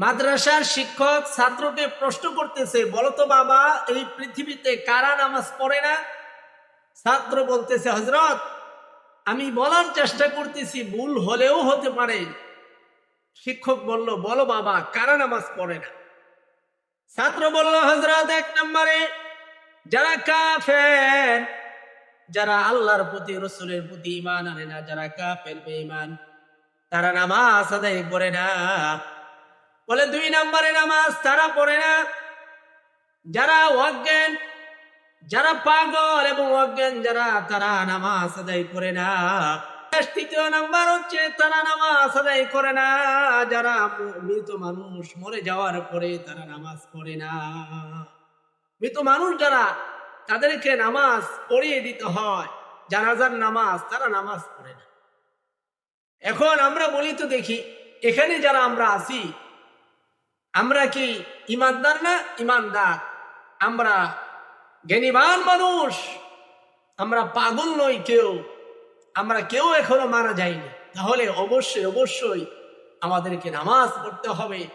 মাদ্রাসার শিক্ষক ছাত্রকে প্রশ্ন করতেছে, বলতো বাবা, এই পৃথিবীতে কারা নামাজ পড়ে না? ছাত্র বলতেছে হজরত আমি বলার চেষ্টা করতেছি, ভুল হলেও হতে পারে। শিক্ষক বলল, বলো বাবা, কারা নামাজ পড়ে না? ছাত্র বলল হজরত এক নম্বরে, যারা কাফের, যারা আল্লাহর প্রতি, রসুলের প্রতি ইমান আনে না, যারা কাফের বেঈমান, তারা নামাজ আদায় করে না। বলে দুই নম্বরে নামাজ তারা পড়ে না। যারা অজ্ঞান, যারা পাগল এবং অজ্ঞান, যারা তারা নামাজ আদায় করে না। তৃতীয় নাম্বার হচ্ছে তারা নামাজ আদায় করে না। যারা মৃত মানুষ মরে যাওয়ার পরে তারা নামাজ পড়ে না। মৃত মানুষ যারা, তাদেরকে নামাজ পড়িয়ে দিতে হয়। জানাজার নামাজ তারা নামাজ পড়ে না। এখন আমরা বলি তো দেখি, এখানে যারা আমরা আছি আমরা কি ইমানদার না ইমানদার? আমরা জ্ঞানীবান মানুষ। আমরা পাগল নই কেউ। আমরা কেউ এখনও মারা যাইনি। তাহলে অবশ্যই অবশ্যই আমাদেরকে নামাজ পড়তে হবে।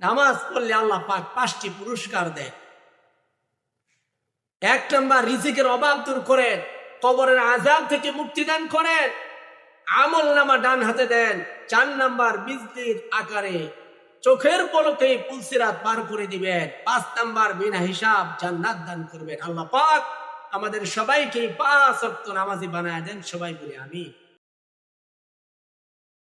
নামাজ পড়লে আল্লাহ পাক পাঁচটি পুরস্কার দেয় এক নম্বর, রিজিকের অভাব দূর করেন। কবরের আজাব থেকে মুক্তি দান করেন। আমল নামা ডান হাতে দেন। চার নাম্বার, বিজলির আকারে চোখের পলকে পুলসিরাত পার করে দিবেন। পাঁচ নাম্বার বিনা হিসাব জান্নাত দান করবেন। আল্লাহ পাক আমাদের সবাইকে পাঁচ অক্ত নামাজি বানায় দেন, সবাই বলে আমি